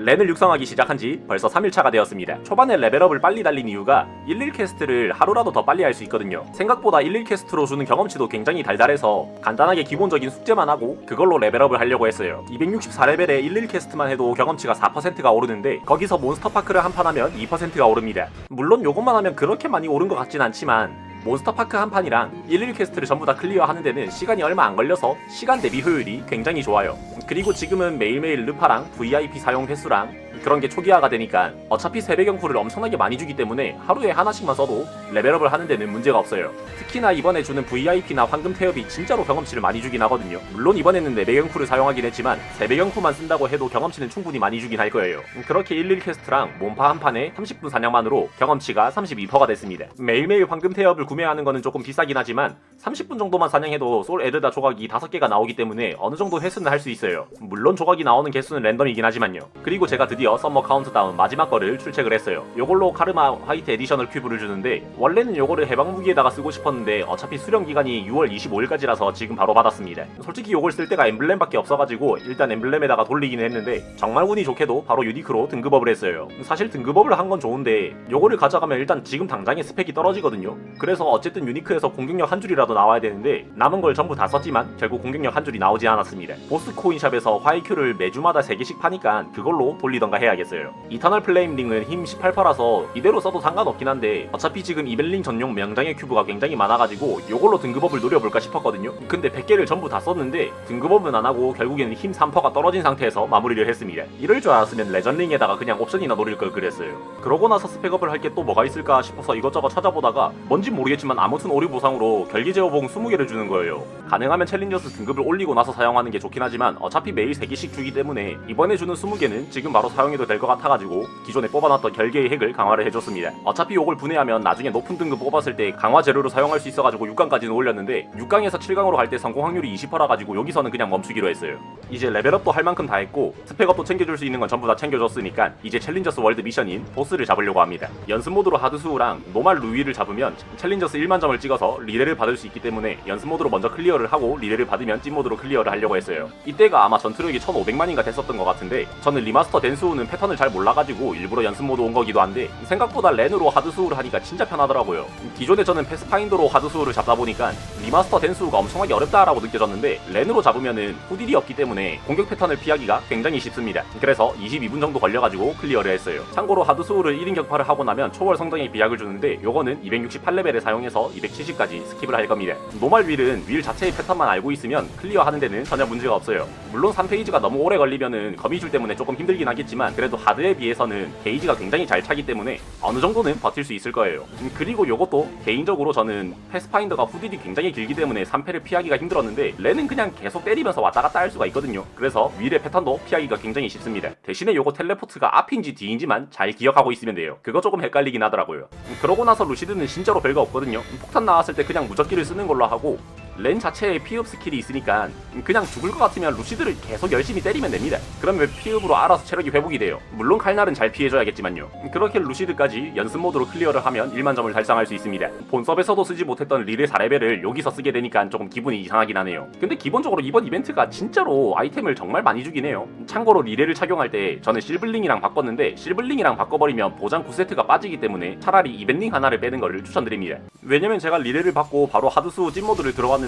렌을 육성하기 시작한 지 벌써 3일차가 되었습니다. 초반에 레벨업을 빨리 달린 이유가 11 퀘스트를 하루라도 더 빨리 할 수 있거든요. 생각보다 11 퀘스트로 주는 경험치도 굉장히 달달해서 간단하게 기본적인 숙제만 하고 그걸로 레벨업을 하려고 했어요. 264레벨에 11 퀘스트만 해도 경험치가 4%가 오르는데 거기서 몬스터파크를 한 판 하면 2%가 오릅니다. 물론 요것만 하면 그렇게 많이 오른 것 같진 않지만 몬스터파크 한 판이랑 11 퀘스트를 전부 다 클리어하는 데는 시간이 얼마 안 걸려서 시간 대비 효율이 굉장히 좋아요. 그리고 지금은 매일매일 르파랑 VIP 사용 횟수랑 그런 게 초기화가 되니까 어차피 세배경쿠를 엄청나게 많이 주기 때문에 하루에 하나씩만 써도 레벨업을 하는 데는 문제가 없어요. 특히나 이번에 주는 VIP나 황금 태엽이 진짜로 경험치를 많이 주긴 하거든요. 물론 이번에는 4배경쿠를 사용하긴 했지만 3배경쿠만 쓴다고 해도 경험치는 충분히 많이 주긴 할 거예요. 그렇게 11 퀘스트랑 몬파 한 판에 30분 사냥만으로 경험치가 32%가 됐습니다. 매일매일 황금 태엽을 구매하는 거는 조금 비싸긴 하지만 30분 정도만 사냥해도 솔 에르다 조각이 5개가 나오기 때문에 어느 정도 횟수는 할 수 있어요. 물론 조각이 나오는 개수는 랜덤이긴 하지만요. 그리고 제가 드디어 썸머 카운트다운 마지막 거를 출첵을 했어요. 요걸로 카르마 화이트 에디셔널 큐브를 주는데 원래는 요거를 해방 무기에다가 쓰고 싶었는데 어차피 수령 기간이 6월 25일까지라서 지금 바로 받았습니다. 솔직히 요걸 쓸 때가 엠블렘밖에 없어가지고 일단 엠블렘에다가 돌리긴 했는데 정말 운이 좋게도 바로 유니크로 등급업을 했어요. 사실 등급업을 한 건 좋은데 요거를 가져가면 일단 지금 당장의 스펙이 떨어지거든요. 그래서 어쨌든 유니크에서 공격력 한 줄이라 도 나와야 되는데 남은 걸 전부 다 썼지만 결국 공격력 한 줄이 나오지 않았습니다. 보스 코인샵에서 화이큐를 매주마다 3개씩 파니까 그걸로 돌리던가 해야겠어요. 이터널 플레임링은 힘 18%라서 이대로 써도 상관없긴 한데 어차피 지금 이벨링 전용 명장의 큐브가 굉장히 많아가지고 요걸로 등급업을 노려볼까 싶었거든요. 근데 100개를 전부 다 썼는데 등급업은 안 하고 결국에는 힘 3%가 떨어진 상태에서 마무리를 했습니다. 이럴 줄 알았으면 레전링에다가 그냥 옵션이나 노릴 걸 그랬어요. 그러고 나서 스펙업을 할 게 또 뭐가 있을까 싶어서 이것저것 찾아보다가 뭔진 모르겠지만 아무튼 오류 보상으로 결기 제어봉 20개를 주는 거예요. 가능하면 챌린저스 등급을 올리고 나서 사용하는 게 좋긴 하지만 어차피 매일 3개씩 주기 때문에 이번에 주는 20개는 지금 바로 사용해도 될 것 같아가지고 기존에 뽑아놨던 결계의 핵을 강화를 해줬습니다. 어차피 이걸 분해하면 나중에 높은 등급 뽑았을 때 강화 재료로 사용할 수 있어가지고 6강까지는 올렸는데 6강에서 7강으로 갈 때 성공 확률이 20%라 가지고 여기서는 그냥 멈추기로 했어요. 이제 레벨업도 할 만큼 다 했고 스펙업도 챙겨줄 수 있는 건 전부 다 챙겨줬으니까 이제 챌린저스 월드 미션인 보스를 잡으려고 합니다. 연습 모드로 하드수우랑 노말 루이를 잡으면 챌린저스 1만 점을 찍어서 리레를 받을 수 있기 때문에 연습 모드로 먼저 클리어를 하고 리레를 받으면 찐 모드로 클리어를 하려고 했어요. 이때가 아마 전투력이 1500만인가 됐었던 것 같은데 저는 리마스터 된 수우는 패턴을 잘 몰라가지고 일부러 연습 모드 온 거기도 한데 생각보다 렌으로 하드 수우를 하니까 진짜 편하더라고요. 기존에 저는 패스파인더로 하드 수우를 잡다 보니까 리마스터 된 수우가 엄청나게 어렵다라고 느껴졌는데 렌으로 잡으면은 후딜이 없기 때문에 공격 패턴을 피하기가 굉장히 쉽습니다. 그래서 22분 정도 걸려가지고 클리어를 했어요. 참고로 하드 수우를 1인 격파를 하고 나면 초월 성장의 비약을 주는데 요거는 268레벨에 사용해서 270까지 스킵을 할 겁니다. 노말 윌은 윌 자체의 패턴만 알고 있으면 클리어하는 데는 전혀 문제가 없어요. 물론 3페이지가 너무 오래 걸리면은 거미줄 때문에 조금 힘들긴 하겠지만 그래도 하드에 비해서는 게이지가 굉장히 잘 차기 때문에 어느 정도는 버틸 수 있을 거예요. 음, 그리고 요것도 개인적으로 저는 패스파인더가 후딜이 굉장히 길기 때문에 3패를 피하기가 힘들었는데 렌은 그냥 계속 때리면서 왔다 갔다 할 수가 있거든요. 그래서 윌의 패턴도 피하기가 굉장히 쉽습니다. 대신에 요거 텔레포트가 앞인지 뒤인지만 잘 기억하고 있으면 돼요. 그거 조금 헷갈리긴 하더라고요. 음, 그러고 나서 루시드는 진짜로 별거 없거든요. 음, 폭탄 나왔을 때 그냥 무적기를 쓰는 걸로 하고 렌 자체에 피업 스킬이 있으니까 그냥 죽을 것 같으면 루시드를 계속 열심히 때리면 됩니다. 그러면 피업으로 알아서 체력이 회복이 돼요. 물론 칼날은 잘 피해줘야겠지만요. 그렇게 루시드까지 연습 모드로 클리어를 하면 1만 점을 달성할 수 있습니다. 본섭에서도 쓰지 못했던 리레 4레벨을 여기서 쓰게 되니까 조금 기분이 이상하긴 하네요. 근데 기본적으로 이번 이벤트가 진짜로 아이템을 정말 많이 주긴 해요. 참고로 리레를 착용할 때 저는 실블링이랑 바꿨는데 실블링이랑 바꿔버리면 보장 9세트가 빠지기 때문에 차라리 이벤링 하나를 빼는 거를 추천드립니다. 왜냐면 제가 리레를 받고 바로 하드수 찐모드를 들어갔는데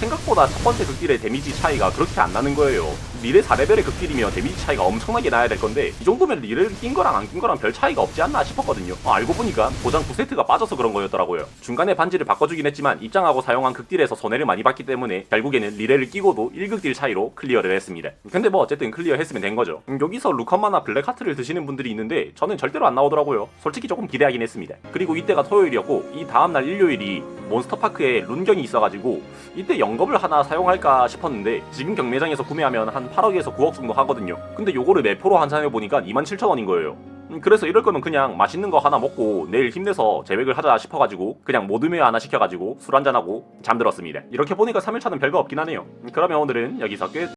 생각보다 첫 번째 극딜의 데미지 차이가 그렇게 안 나는 거예요. 리레 4레벨의 극딜이면 데미지 차이가 엄청나게 나야 될 건데 이 정도면 리레를 낀 거랑 안 낀 거랑 별 차이가 없지 않나 싶었거든요. 어, 알고 보니까 보장 9세트가 빠져서 그런 거였더라고요. 중간에 반지를 바꿔주긴 했지만 입장하고 사용한 극딜에서 손해를 많이 봤기 때문에 결국에는 리레를 끼고도 1극딜 차이로 클리어를 했습니다. 근데 뭐 어쨌든 클리어 했으면 된 거죠. 음, 여기서 루커마나 블랙하트를 드시는 분들이 있는데 저는 절대로 안 나오더라고요. 솔직히 조금 기대하긴 했습니다. 그리고 이때가 토요일이었고 이 다음날 일요일이 몬스터파크에 룬경이 있어가지고 이때 영겁을 하나 사용할까 싶었는데 지금 경매장에서 구매하면 한 8억에서 9억 정도 하거든요. 근데 요거를 매포로 환산해 보니까 27,000원인 거예요. 음, 그래서 이럴 거면 그냥 맛있는 거 하나 먹고 내일 힘내서 제획을 하자 싶어가지고 그냥 모드메 하나 시켜가지고 술 한잔하고 잠들었습니다. 이렇게 보니까 3일차는 별거 없긴 하네요. 음, 그러면 오늘은 여기서 끝.